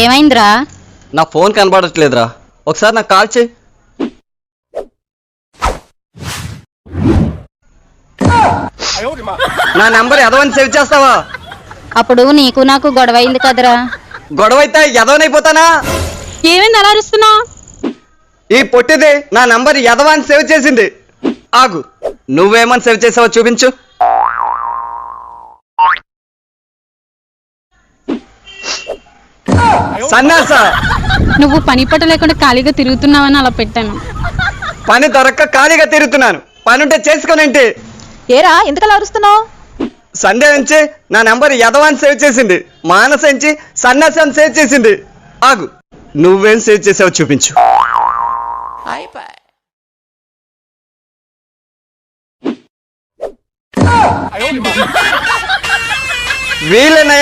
ఏమైందిరా? నా ఫోన్ కనబడట్లేదురా. ఒకసారి నాకు కాల్ చేయి. నా నెంబర్ ఎదవని సేవ్ చేస్తావా? అప్పుడు నీకు నాకు గొడవ అయింది కదరా. గొడవ అయితే ఎదవనైపోతానా ఏమైంది అలా అరుస్తున్నావు? ఈ పొట్టిది నా నంబర్ ఎదవాని సేవ్ చేసింది. ఆగు. నువ్వేమని సేవ్ చేసావో చూపించు. సన్నాస. నువ్వు పని పట్ట లేకుండా ఖాళీగా తిరుగుతున్నావని అలా పెట్టాను. పని దొరక్క ఖాళీగా తిరుగుతున్నాను. పని ఉంటే చేసుకోనంటే. ఏరా ఎందుకలా అరుస్తున్నావు? సండే నుంచి నా నంబర్ యదవాన్ని సేవ్ చేసింది. మానస నుంచి సన్నాసి అని సేవ్ చేసింది. ఆగు. నువ్వేం సేవ్ చేసావో చూపించు. వీళ్ళ నయం